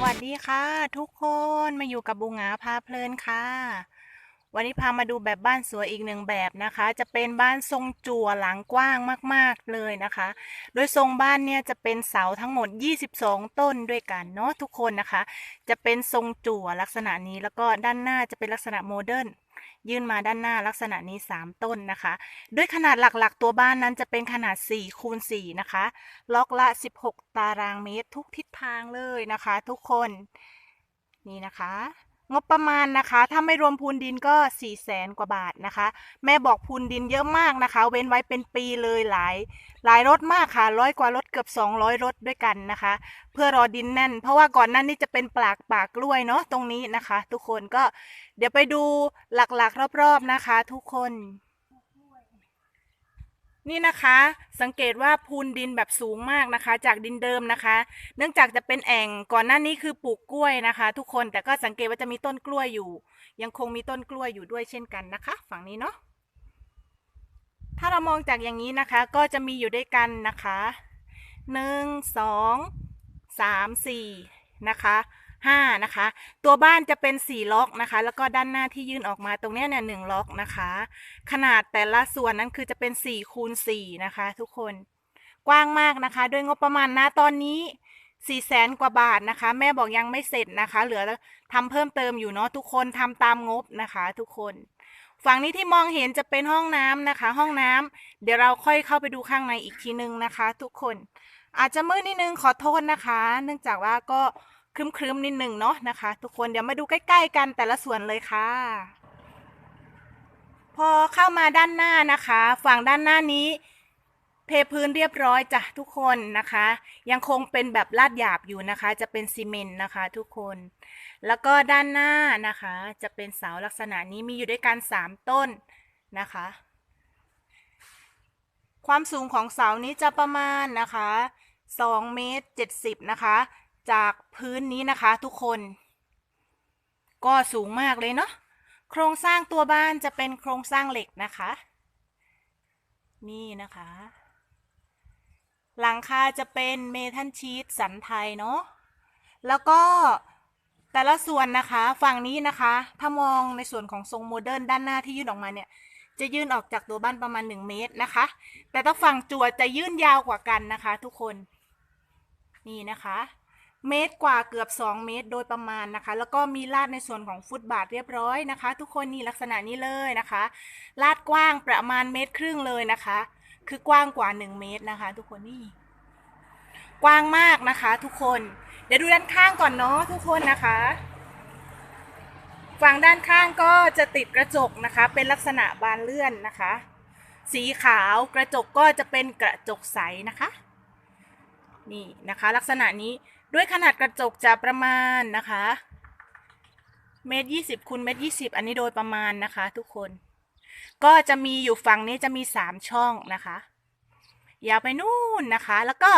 วัสดีค่ะ ทุกคนมาอยู่กับบุงหงาพาเพลินค่ะ วันนี้พามาดูแบบบ้านสวยอีกหนึ่งแบบนะคะ จะเป็นบ้านทรงจั่วหลังกว้างมาก ๆเลยนะคะ โดยทรงบ้านเนี่ยจะเป็นเสาทั้งหมด 22 ต้นด้วยกันเนาะทุกคนนะคะ จะเป็นทรงจั่วลักษณะนี้แล้วก็ด้านหน้าจะเป็นลักษณะโมเดิร์น ยื่นมาด้านหน้าลักษณะนี้ 3 ต้นนะคะ ด้วยขนาดหลักๆ ตัวบ้านนั้นจะเป็นขนาด4คูณ4นะคะ ล็อกละ 16 ตารางเมตรทุกทิศทางเลยนะคะ ทุกคน นี่นะคะ งบประมาณนะคะ ถ้าไม่รวมพูนดินก็4ี่แสนกว่าบาทนะคะ แม่บอกพูนดินเยอะมากนะคะ เว้นไว้เป็นปีเลยหลาย หลายรถมากค่ะร้อยกว่ารถเกือบ 200 รถด้วยกันนะคะ เพื่อรอดินแน่น เพราะว่าก่อนนั้นนี่จะเป็นปลากปากกล้วยเนาะตรงนี้นะคะ ทุกคนก็เดี๋ยวไปดูหลักๆ รอบๆนะคะ ทุกคน นี่นะคะสังเกตว่าพูนดินแบบสูงมากนะคะ จากดินเดิมนะคะ เนื่องจากจะเป็นแอ่งก่อนหน้านี้คือปลูกกล้วยนะคะ ทุกคนแต่ก็สังเกตว่าจะมีต้นกล้วยอยู่ ยังคงมีต้นกล้วยอยู่ด้วยเช่นกันนะคะ ฝั่งนี้เนาะถ้าเรามองจากอย่างนี้นะคะ ก็จะมีอยู่ด้วยกันนะคะหนึ่งสองสามสี่นะคะ ห้านะคะ ตัวบ้านจะเป็นสี่ล็อกนะคะ แล้วก็ด้านหน้าที่ยื่นออกมาตรงเนี้ยเนี่ยหนึ่งล็อกนะคะ ขนาดแต่ละส่วนนั้นคือจะเป็น4คูณ4นะคะ ทุกคนกว้างมากนะคะ ด้วยงบประมาณนะตอนนี้4ี่แสนกว่าบาทนะคะ แม่บอกยังไม่เสร็จนะคะ เหลือทำเพิ่มเติมอยู่เนาะทุกคนทำตามงบนะคะ ทุกคน ฝั่งนี้ที่มองเห็นจะเป็นห้องน้ำนะคะ ห้องน้ำเดี๋ยวเราค่อยเข้าไปดูข้างในอีกทีนึงนะคะ ทุกคน อาจจะมืดนิดนึงขอโทษนะคะ เนื่องจากว่าก็ ครึ้มๆนิดนึงเนาะนะคะ ทุกคนเดี๋ยวมาดูใกล้ ๆ กันแต่ละส่วนเลยค่ะ พอเข้ามาด้านหน้านะคะ ฝั่งด้านหน้านี้เทพื้นเรียบร้อยจ้ะทุกคนนะคะ ยังคงเป็นแบบลาดหยาบอยู่นะคะ จะเป็นซีเมนต์นะคะ ทุกคน แล้วก็ด้านหน้านะคะ จะเป็นเสาลักษณะนี้มีอยู่ด้วยกันสามต้นนะคะ ความสูงของเสานี้จะประมาณนะคะ2เมตร70นะคะ จากพื้นนี้นะคะทุกคน ก็สูงมากเลยเนาะโครงสร้างตัวบ้านจะเป็นโครงสร้างเหล็กนะคะ นี่นะคะ หลังคาจะเป็นเมทัลชีตสันไทยเนาะแล้วก็แต่ละส่วนนะคะฝั่งนี้นะคะ ถ้ามองในส่วนของทรงโมเดิร์นด้านหน้าที่ยื่นออกมาเนี่ย จะยื่นออกจากตัวบ้านประมาณ 1 เมตรนะคะ แต่ถ้าฝั่งจั่วจะยื่นยาวกว่ากันนะคะ ทุกคน นี่นะคะ เมตรกว่าเกือบ 2 เมตรโดยประมาณนะคะ แล้วก็มีลาดในส่วนของฟุตบาทเรียบร้อยนะคะ ทุกคนนี่ลักษณะนี้เลยนะคะ ลาดกว้างประมาณเมตรครึ่งเลยนะคะ คือกว้างกว่า 1 เมตรนะคะ ทุกคนนี่กว้างมากนะคะ ทุกคนเดี๋ยวดูด้านข้างก่อนเนาะทุกคนนะคะฝั่งด้านข้างก็จะติดกระจกนะคะ เป็นลักษณะบานเลื่อนนะคะ สีขาวกระจกก็จะเป็นกระจกใสนะคะ นี่นะคะ ลักษณะนี้ ด้วยขนาดกระจกจะประมาณนะคะเมตรยี่สิบคูณเมตรยี่สิบอันนี้โดยประมาณนะคะ ทุกคน ก็จะมีอยู่ฝั่งนี้จะมีสามช่องนะคะ ยาวไปนู่นนะคะ แล้วก็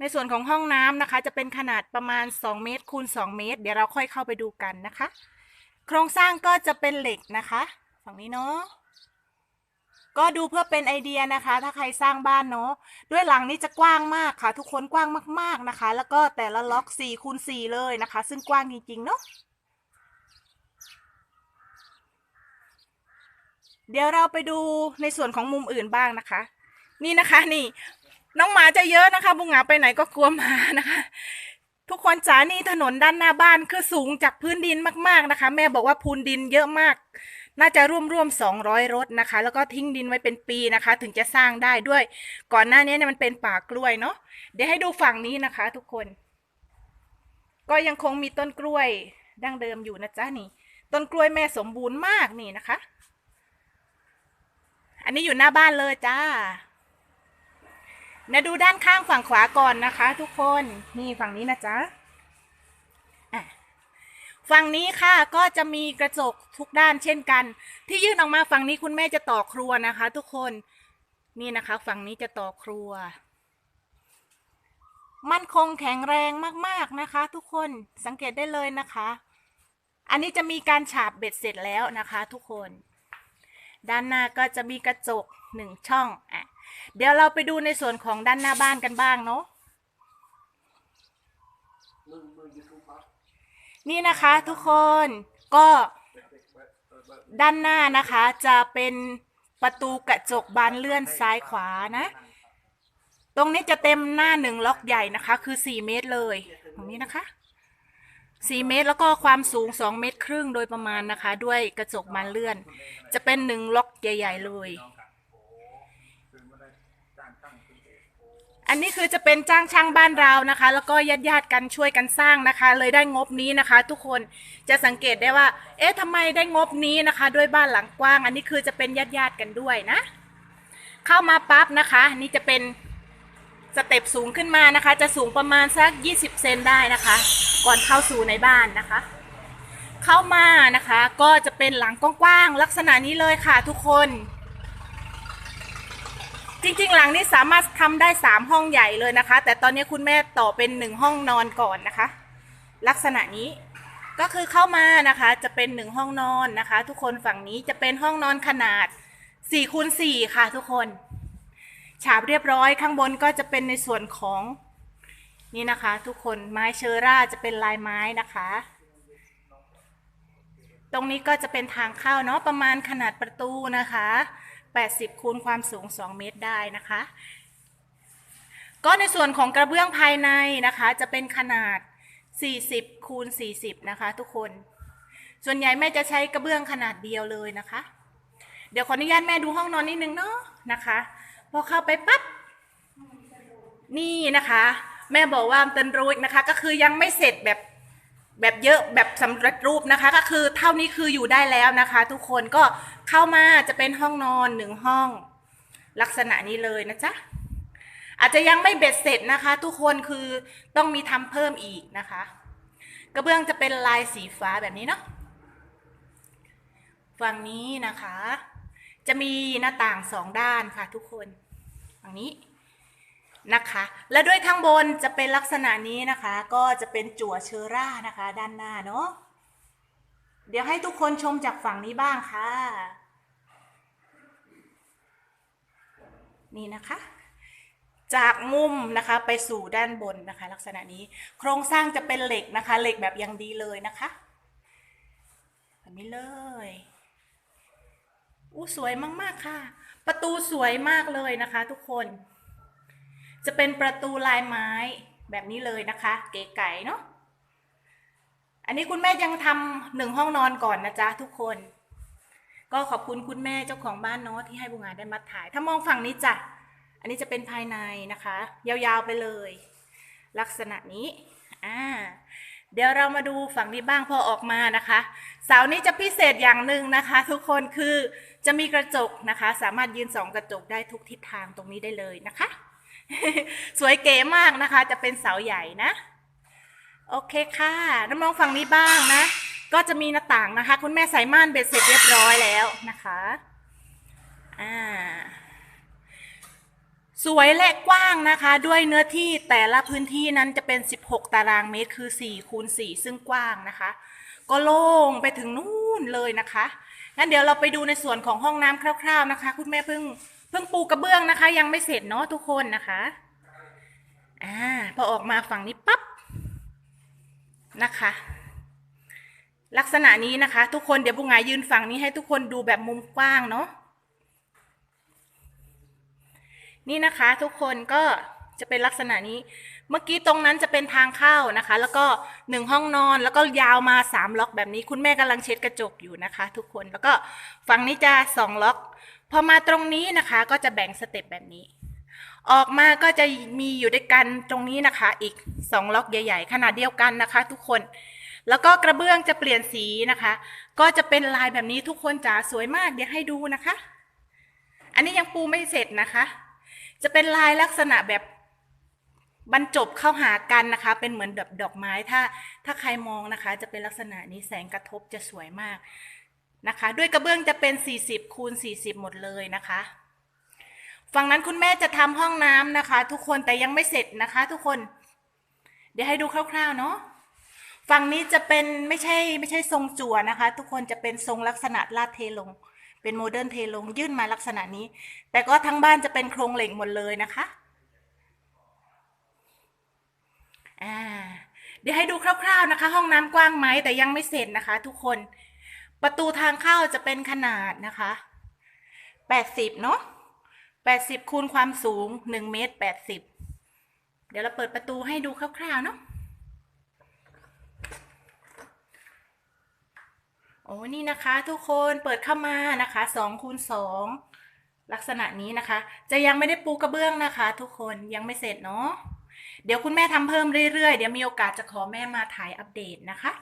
ในส่วนของห้องน้ำนะคะ จะเป็นขนาดประมาณ2เมตรคูณ2เมตร เดี๋ยวเราค่อยเข้าไปดูกันนะคะ โครงสร้างก็จะเป็นเหล็กนะคะ ฝั่งนี้เนาะ ก็ดูเพื่อเป็นไอเดียนะคะ ถ้าใครสร้างบ้านเนาะด้วยหลังนี้จะกว้างมากค่ะ ทุกคนกว้างมากๆนะคะ แล้วก็แต่ละล็อก4คูณ4เลยนะคะ ซึ่งกว้างจริงๆเนาะเดี๋ยวเราไปดูในส่วนของมุมอื่นบ้างนะคะ นี่นะคะนี่ น้องหมาจะเยอะนะคะบุงหงาไปไหนก็กลัวหมานะคะทุกคนจ๋านี่ถนนด้านหน้าบ้านคือสูงจากพื้นดินมากๆนะคะ แม่บอกว่าพูนดินเยอะมาก น่าจะร่วมร่วมสองร้อยรถนะคะ แล้วก็ทิ้งดินไว้เป็นปีนะคะ ถึงจะสร้างได้ด้วย ก่อนหน้านี้เนี่ยมันเป็นป่ากล้วยเนาะเดี๋ยวให้ดูฝั่งนี้นะคะ ทุกคน ก็ยังคงมีต้นกล้วยดั้งเดิมอยู่นะจ๊ะนี่ ต้นกล้วยแม่สมบูรณ์มากนี่นะคะ อันนี้อยู่หน้าบ้านเลยจ้านะดูด้านข้างฝั่งขวาก่อนนะคะ ทุกคนนี่ฝั่งนี้นะจ๊ะอะ ฝั่งนี้ค่ะก็จะมีกระจกทุกด้านเช่นกัน ที่ยื่นออกมาฝั่งนี้คุณแม่จะต่อครัวนะคะ ทุกคนนี่นะคะ ฝั่งนี้จะต่อครัว มั่นคงแข็งแรงมากๆนะคะ ทุกคนสังเกตได้เลยนะคะ อันนี้จะมีการฉาบเบ็ดเสร็จแล้วนะคะ ทุกคน ด้านหน้าก็จะมีกระจกหนึ่งช่องอะเดี๋ยวเราไปดูในส่วนของด้านหน้าบ้านกันบ้างเนาะ มึงมึงอยู่ นี่นะคะทุกคนก็ด้านหน้านะคะจะเป็นประตูกระจกบานเลื่อนซ้ายขวานะ ตรงนี้จะเต็มหน้าหนึ่งล็อกใหญ่นะคะ คือ 4 เมตรเลย ตรงนี้นะคะ 4 เมตรแล้วก็ความสูง 2 เมตรครึ่งโดยประมาณนะคะ ด้วยกระจกบานเลื่อน จะเป็นหนึ่งล็อกใหญ่ ๆ เลย อันนี้คือจะเป็นจ้างช่างบ้านเรานะคะ แล้วก็ญาติญาติกันช่วยกันสร้างนะคะ เลยได้งบนี้นะคะ ทุกคนจะสังเกตได้ว่า เอ๊ะทำไมได้งบนี้นะคะ ด้วยบ้านหลังกว้าง อันนี้คือจะเป็นญาติญาติกันด้วยนะ เข้ามาปั๊บนะคะนี่จะเป็นสเต็ปสูงขึ้นมานะคะ จะสูงประมาณสัก 20 เซนได้นะคะ ก่อนเข้าสู่ในบ้านนะคะ เข้ามานะคะ ก็จะเป็นหลังกว้างๆลักษณะนี้เลยค่ะทุกคน จริงๆ หลังนี้สามารถทำได้ 3 ห้องใหญ่เลยนะคะ แต่ตอนนี้คุณแม่ต่อเป็น 1 ห้องนอนก่อนนะคะ ลักษณะนี้ก็คือเข้ามานะคะจะเป็น 1 ห้องนอนนะคะ ทุกคนฝั่งนี้จะเป็นห้องนอนขนาด4คูณ4ค่ะทุกคน ฉาบเรียบร้อยข้างบนก็จะเป็นในส่วนของ นี่นะคะ ทุกคนไม้เชอร่าจะเป็นลายไม้นะคะ ตรงนี้ก็จะเป็นทางเข้าเนาะประมาณขนาดประตูนะคะ 80คูณความสูง 2 เมตรได้นะคะ ก็ในส่วนของกระเบื้องภายในนะคะ จะเป็นขนาด 40คูณ40 นะคะ ทุกคน ส่วนใหญ่แม่จะใช้กระเบื้องขนาดเดียวเลยนะคะ เดี๋ยวขออนุญาตแม่ดูห้องนอนนิดนึงเนาะนะคะพอเข้าไปปั๊บนี่นะคะ แม่บอกว่าเตันรูกนะคะ ก็คือยังไม่เสร็จแบบแบบเยอะแบบสำเร็จรูปนะคะ ก็คือเท่านี้คืออยู่ได้แล้วนะคะ ทุกคนก็ เข้ามาจะเป็นห้องนอนหนึ่งห้อง ลักษณะนี้เลยนะจ๊ะอาจจะยังไม่เบ็ดเสร็จนะคะ ทุกคนคือต้องมีทำเพิ่มอีกนะคะ กระเบื้องจะเป็นลายสีฟ้าแบบนี้เนาะฝั่งนี้นะคะ จะมีหน้าต่างสองด้านค่ะทุกคนฝั่งนี้นะคะ และด้วยข้างบนจะเป็นลักษณะนี้นะคะ ก็จะเป็นจั่วเชอร่านะคะ ด้านหน้าเนาะ เดี๋ยวให้ทุกคนชมจากฝั่งนี้บ้างค่ะ นี่นะคะ จากมุมนะคะไปสู่ด้านบนนะคะ ลักษณะนี้โครงสร้างจะเป็นเหล็กนะคะ เหล็กแบบยังดีเลยนะคะแบบนี้เลยอู้สวยมากๆค่ะ ประตูสวยมากเลยนะคะ ทุกคน จะเป็นประตูลายไม้แบบนี้เลยนะคะ เก๋ไก๋เนาะ อันนี้คุณแม่ยังทำหนึ่งห้องนอนก่อนนะจ๊ะทุกคน ก็ขอบคุณคุณแม่เจ้าของบ้านเนาะที่ให้บุงาได้มาถ่าย ถ้ามองฝั่งนี้จ้ะ อันนี้จะเป็นภายในนะคะ ยาวๆไปเลย ลักษณะนี้ อ่า เดี๋ยวเรามาดูฝั่งนี้บ้างพอออกมานะคะ เสานี้จะพิเศษอย่างหนึ่งนะคะ ทุกคนคือจะมีกระจกนะคะ สามารถยืนสองกระจกได้ทุกทิศทางตรงนี้ได้เลยนะคะ สวยเก๋มากนะคะ จะเป็นเสาใหญ่นะ โอเคค่ะ น้ำมองฝั่งนี้บ้างนะ ก็จะมีหน้าต่างนะคะ คุณแม่ใส่ม่านเบ็ดเสร็จเรียบร้อยแล้วนะคะอ่าสวยและกว้างนะคะ ด้วยเนื้อที่แต่ละพื้นที่นั้นจะเป็น 16 ตารางเมตรคือ4คูณ4ซึ่งกว้างนะคะ ก็โล่งไปถึงนู่นเลยนะคะงั้นเดี๋ยวเราไปดูในส่วนของห้องน้ำคร่าว ๆนะคะ คุณแม่เพิ่งเพิ่งปูกระเบื้องนะคะ ยังไม่เสร็จเนาะทุกคนนะคะอ่าพอออกมาฝั่งนี้ปั๊บ นะคะ ลักษณะนี้นะคะ ทุกคนเดี๋ยวบุงหงายยืนฝั่งนี้ให้ทุกคนดูแบบมุมกว้างเนาะนี่นะคะทุกคนก็จะเป็นลักษณะนี้ เมื่อกี้ตรงนั้นจะเป็นทางเข้านะคะ แล้วก็หนึ่งห้องนอนแล้วก็ยาวมาสามล็อกแบบนี้ คุณแม่กำลังเช็ดกระจกอยู่นะคะ ทุกคนแล้วก็ฝั่งนี้จะสองล็อก พอมาตรงนี้นะคะ ก็จะแบ่งสเต็ปแบบนี้ ออกมาก็จะมีอยู่ด้วยกันตรงนี้นะคะ อีกสองล็อกใหญ่ ๆ ขนาดเดียวกันนะคะ ทุกคน แล้วก็กระเบื้องจะเปลี่ยนสีนะคะ ก็จะเป็นลายแบบนี้ทุกคนจ๋าสวยมากเดี๋ยวให้ดูนะคะ อันนี้ยังปูไม่เสร็จนะคะ จะเป็นลายลักษณะแบบบรรจบเข้าหากันนะคะ เป็นเหมือนดอกดอกไม้ถ้า ถ้าใครมองนะคะ จะเป็นลักษณะนี้แสงกระทบจะสวยมากนะคะ ด้วยกระเบื้องจะเป็น 40คูณ40 หมดเลยนะคะ ฝั่งนั้นคุณแม่จะทำห้องน้ำนะคะ ทุกคนแต่ยังไม่เสร็จนะคะ ทุกคน เดี๋ยวให้ดูคร่าวๆเนาะฝั่งนี้จะเป็นไม่ใช่ไม่ใช่ทรงจั่วนะคะ ทุกคนจะเป็นทรงลักษณะลาดเทลง เป็นโมเดิร์นเทลงยื่นมาลักษณะนี้ แต่ก็ทั้งบ้านจะเป็นโครงเหล็กหมดเลยนะคะอ่าเดี๋ยวให้ดูคร่าวๆนะคะ ห้องน้ำกว้างไหมแต่ยังไม่เสร็จนะคะ ทุกคนประตูทางเข้าจะเป็นขนาดนะคะ80เนาะ 80คูณความสูง1เมตร80 เดี๋ยวเราเปิดประตูให้ดูคร่าวๆเนาะโอ้นี่นะคะทุกคนเปิดเข้ามานะคะ2คูณ2ลักษณะนี้นะคะ จะยังไม่ได้ปูกระเบื้องนะคะ ทุกคนยังไม่เสร็จเนาะเดี๋ยวคุณแม่ทำเพิ่มเรื่อยๆ เดี๋ยวมีโอกาสจะขอแม่มาถ่ายอัปเดตนะคะ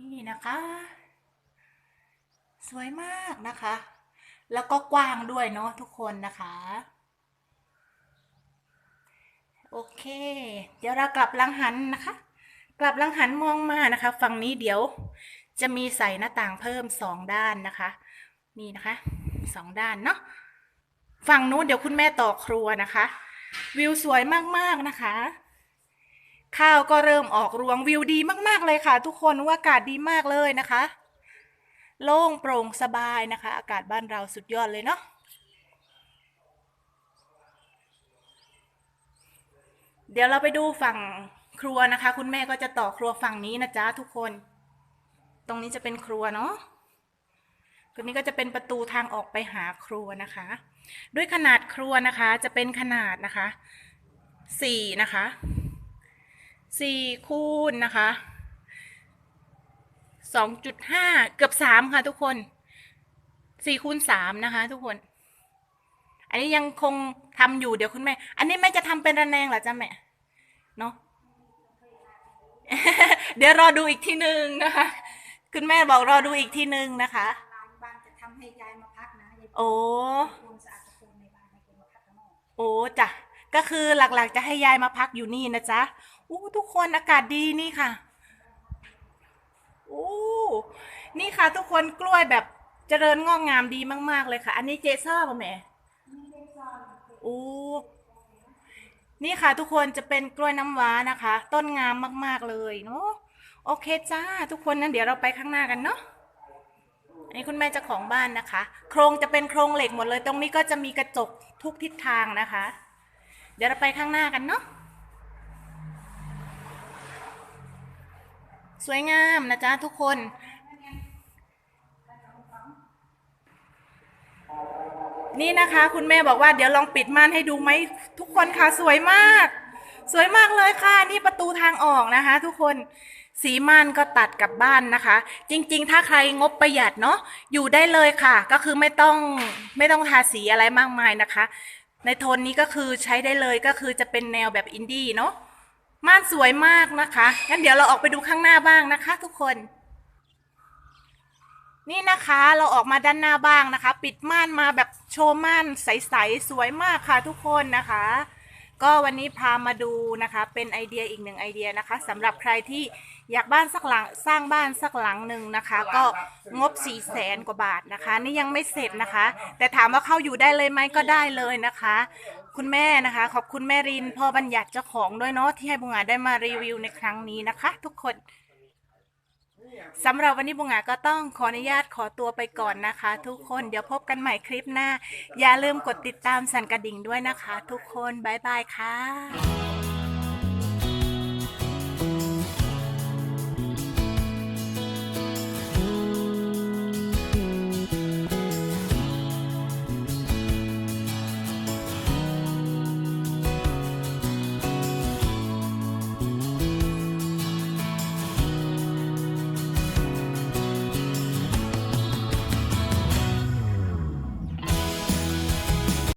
นี่นะคะ สวยมากนะคะ แล้วก็กว้างด้วยเนาะทุกคนนะคะ โอเค เดี๋ยวเรากลับหลังหันนะคะ กลับหลังหันมองมานะคะ ฝั่งนี้เดี๋ยวจะมีใส่หน้าต่างเพิ่มสองด้านนะคะ นี่นะคะสองด้านเนาะฝั่งนู้นเดี๋ยวคุณแม่ต่อครัวนะคะ วิวสวยมากๆนะคะข้าวก็เริ่มออกรวงวิวดีมาก ๆ เลยค่ะ ทุกคนว่าอากาศดีมากเลยนะคะ โล่งโปร่งสบายนะคะ อากาศบ้านเราสุดยอดเลยเนาะเดี๋ยวเราไปดูฝั่งครัวนะคะ คุณแม่ก็จะต่อครัวฝั่งนี้นะจ๊ะทุกคน ตรงนี้จะเป็นครัวเนาะตรงนี้ก็จะเป็นประตูทางออกไปหาครัวนะคะ ด้วยขนาดครัวนะคะจะเป็นขนาดนะคะสี่นะคะสี่คูณนะคะ สองจุดห้าเกือบสามค่ะทุกคนสี่คูณสามนะคะ ทุกคน อันนี้ยังคงทำอยู่เดี๋ยวคุณแม่ อันนี้แม่จะทำเป็นระแนงเหรอจ๊ะแม่ เนาะเดี๋ยวรอดูอีกทีหนึ่งนะคะ คุณแม่บอกรอดูอีกทีหนึ่งนะคะร้านบ้านจะทำให้ยายมาพักนะยายโอ้คุณสะอาดตะปูนในบ้านให้คุณมาพักข้างนอกโอ้จ้ะก็คือหลักๆจะให้ยายมาพักอยู่นี่นะจ๊ะอู้ทุกคนอากาศดีนี่ค่ะ อู้นี่ค่ะทุกคนกล้วยแบบเจริญงอกงามดีมาก ๆ เลยค่ะ อันนี้เจชอบป่ะแม่อู้นี่ค่ะทุกคนจะเป็นกล้วยน้ำว้านะคะ ต้นงามมาก ๆเลยเนาะโอเคจ้า ทุกคนนั้นเดี๋ยวเราไปข้างหน้ากันเนาะอันนี้คุณแม่เจ้าของบ้านนะคะ โครงจะเป็นโครงเหล็กหมดเลย ตรงนี้ก็จะมีกระจกทุกทิศทางนะคะ เดี๋ยวเราไปข้างหน้ากันเนาะ สวยงามนะจ๊ะทุกคนนี่นะคะ คุณแม่บอกว่าเดี๋ยวลองปิดม่านให้ดูไหมทุกคนค่ะสวยมาก สวยมากเลยค่ะ นี่ประตูทางออกนะคะ ทุกคนสีม่านก็ตัดกับบ้านนะคะ จริงๆ ถ้าใครงบประหยัดเนาะอยู่ได้เลยค่ะ ก็คือไม่ต้องไม่ต้องทาสีอะไรมากมายนะคะ ในโทนนี้ก็คือใช้ได้เลยก็คือจะเป็นแนวแบบอินดี้เนาะ ม่านสวยมากนะคะ งั้นเดี๋ยวเราออกไปดูข้างหน้าบ้างนะคะ ทุกคน นี่นะคะเราออกมาด้านหน้าบ้างนะคะ ปิดม่านมาแบบโชว์ม่านใสๆสวยมากค่ะทุกคนนะคะ ก็วันนี้พามาดูนะคะ เป็นไอเดียอีกหนึ่งไอเดียนะคะสำหรับใครที่อยากบ้านสักหลังสร้างบ้านสักหลังหนึ่งนะคะ ก็งบ4ี่แสนกว่าบาทนะคะ นี่ยังไม่เสร็จนะคะ แต่ถามว่าเข้าอยู่ได้เลยไหมก็ได้เลยนะคะ คุณแม่นะคะ ขอบคุณแม่รินพ่อบัญญัติเจ้าของด้วยเนาะที่ให้บุงอาได้มารีวิวในครั้งนี้นะคะ ทุกคนสำหรับวันนี้บุงอาก็ต้องขออนุญาตขอตัวไปก่อนนะคะ ทุกคนเดี๋ยวพบกันใหม่คลิปหน้า อย่าลืมกดติดตามสั่นกระดิ่งด้วยนะคะ ทุกคนบ๊ายบายค่ะ